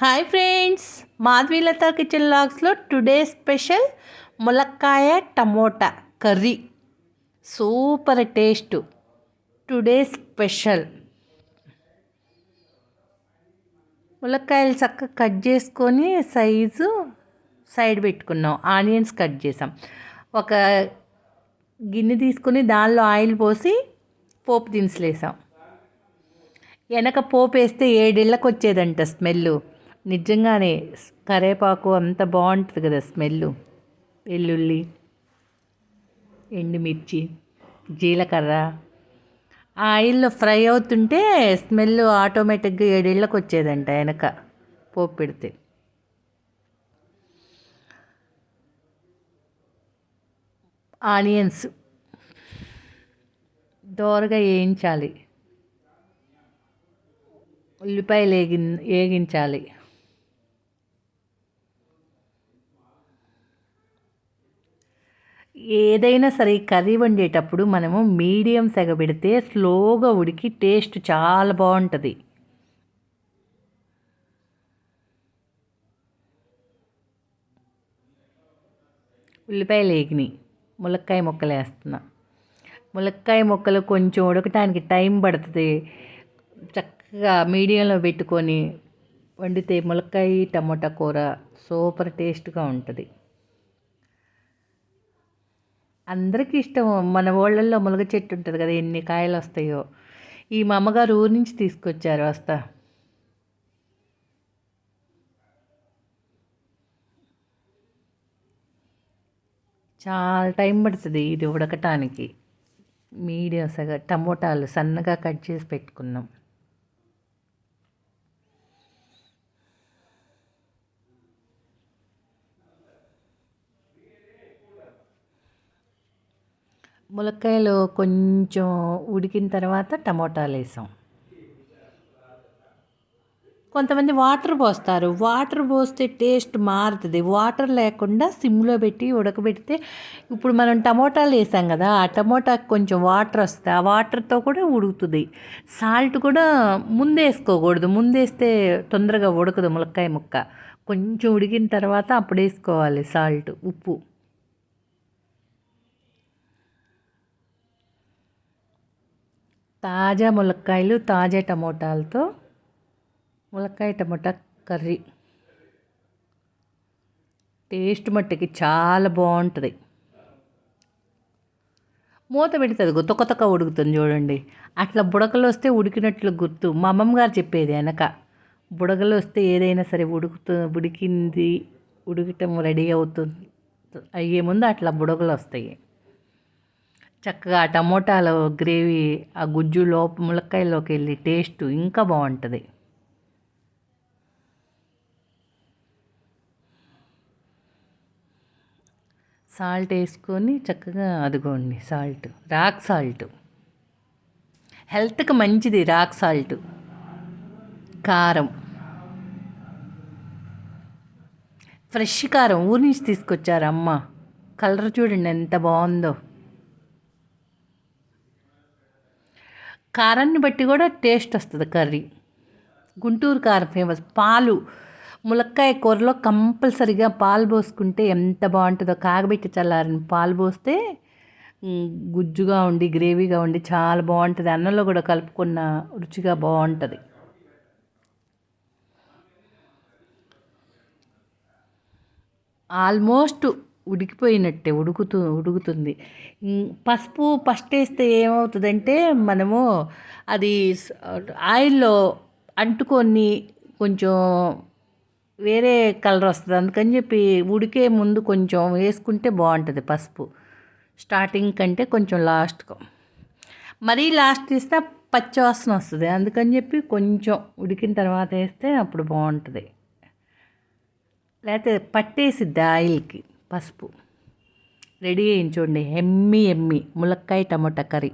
Hi friends Madhavilatha kitchen లాగ్స్లో today special ములక్కాయ tomato curry. Super taste. Today special. ములక్కాయలు చక్కగా కట్ చేసుకొని సైజు సైడ్ పెట్టుకున్నాం. ఆనియన్స్ కట్ చేసాం. ఒక గిన్నె తీసుకొని దానిలో ఆయిల్ పోసి పోపు దినుసులు వేసాం వెనక పోపు వేస్తే ఏడేళ్ళకి వచ్చేదంట స్మెల్ నిజంగానే కరేపాకు అంత బాగుంటుంది కదా స్మెల్ వెల్లుల్లి ఎండుమిర్చి జీలకర్ర. ఆ ఆయిల్లో ఫ్రై అవుతుంటే స్మెల్ ఆటోమేటిక్గా ఏడేళ్ళకి వచ్చేదంట వెనక పోపు పెడితే. ఆనియన్స్. దోరగా వేయించాలి. ఉల్లిపాయలు వేగి వేగించాలి. ఏదైనా సరే కర్రీ వండేటప్పుడు మనము మీడియం సెగ పెడితే స్లోగా ఉడికి టేస్ట్ చాలా బాగుంటుంది. ఉల్లిపాయలు వేగినాయి ములక్కాయ ముక్కలు వేస్తున్నా. ములక్కాయ ముక్కలు కొంచెం ఉడకటానికి టైం పడుతుంది. చక్కగా మీడియంలో పెట్టుకొని వండితే ములక్కాయ టమోటా కూర సూపర్ టేస్ట్గా ఉంటుంది. అందరికీ ఇష్టం. మన ఓళ్ళల్లో మునగ చెట్టు ఉంటుంది కదా ఎన్ని కాయలు వస్తాయో ఈ మా అమ్మగారు ఊరి నుంచి తీసుకొచ్చారు వస్తా. చాలా టైం పడుతుంది ఇది ఉడకటానికి. మీడియం సగా టమోటాలు సన్నగా కట్ చేసి పెట్టుకున్నాం. ములక్కాయలు కొంచెం ఉడికిన తర్వాత టమోటాలు వేసాం. కొంతమంది వాటర్ పోస్తారు. వాటర్ పోస్తే టేస్ట్ మారుతుంది. వాటర్ లేకుండా సిమ్లో పెట్టి ఉడకబెడితే ఇప్పుడు మనం టమోటాలు వేసాం కదా ఆ టమోటాకి కొంచెం వాటర్ వస్తుంది ఆ వాటర్తో కూడా ఉడుకుతుంది. సాల్ట్ కూడా ముందేసుకోకూడదు ముందేస్తే తొందరగా ఉడకదు ములక్కాయ ముక్క. కొంచెం ఉడికిన తర్వాత అప్పుడు వేసుకోవాలి సాల్ట్ ఉప్పు. తాజా ములక్కాయలు తాజా టమోటాలతో ములక్కాయ టమోటా కర్రీ. టేస్ట్ మట్టుకి చాలా బాగుంటుంది. మూత పెడుతుంది కొత్త కొత్తగా ఉడుకుతుంది చూడండి. అట్లా బుడకలు వస్తే ఉడికినట్లు గుర్తు మా అమ్మమ్మ గారు చెప్పేది వెనక. బుడగలు వస్తే ఏదైనా సరే ఉడుకుతుంది ఉడికింది ఉడకటం రెడీ అవుతుంది అయ్యే ముందు అట్లా బుడగలు వస్తాయి. చక్కగా టమోటాలో గ్రేవీ ఆ గుజ్జు లోప ములక్కాయలోకి వెళ్ళి టేస్ట్ ఇంకా బాగుంటుంది. సాల్ట్ వేసుకొని చక్కగా అదిగోండి సాల్ట్ రాక్ సాల్ట్. హెల్త్కి మంచిది రాక్ సాల్ట్. కారం. ఫ్రెష్ కారం ఊరి నుంచి తీసుకొచ్చారమ్మ. కలర్ చూడండి ఎంత బాగుందో. కారాన్ని బట్టి కూడా టేస్ట్ వస్తుంది కర్రీ. గుంటూరు కారం ఫేమస్ పాలు ములక్కాయ కూరలో కంపల్సరిగా పాలు పోసుకుంటే ఎంత బాగుంటుందో కాగబెట్టి చల్లారని పాలు పోస్తే గుజ్జుగా ఉండి గ్రేవీగా ఉండి చాలా బాగుంటుంది. అన్నంలో కూడా కలుపుకున్న రుచిగా బాగుంటుంది. ఆల్మోస్ట్ ఉడికిపోయినట్టే ఉడుకుతూ ఉడుకుతుంది. పసుపు ఫస్ట్ వేస్తే ఏమవుతుందంటే మనము అది ఆయిల్లో అంటుకొని కొంచెం వేరే కలర్ వస్తుంది. అందుకని చెప్పి ఉడికే ముందు కొంచెం వేసుకుంటే బాగుంటుంది పసుపు. స్టార్టింగ్ కంటే కొంచెం లాస్ట్కు. మరీ లాస్ట్ తీస్తే పచ్చవాసన వస్తుంది. అందుకని చెప్పి కొంచెం ఉడికిన తర్వాత వేస్తే అప్పుడు బాగుంటుంది. లేకపోతే పట్టేసిద్ది ఆయిల్కి. పసుపు. రెడీ చేయించండి ఎమ్మి ఎమ్మి. ములక్కాయ టమోటా కర్రీ.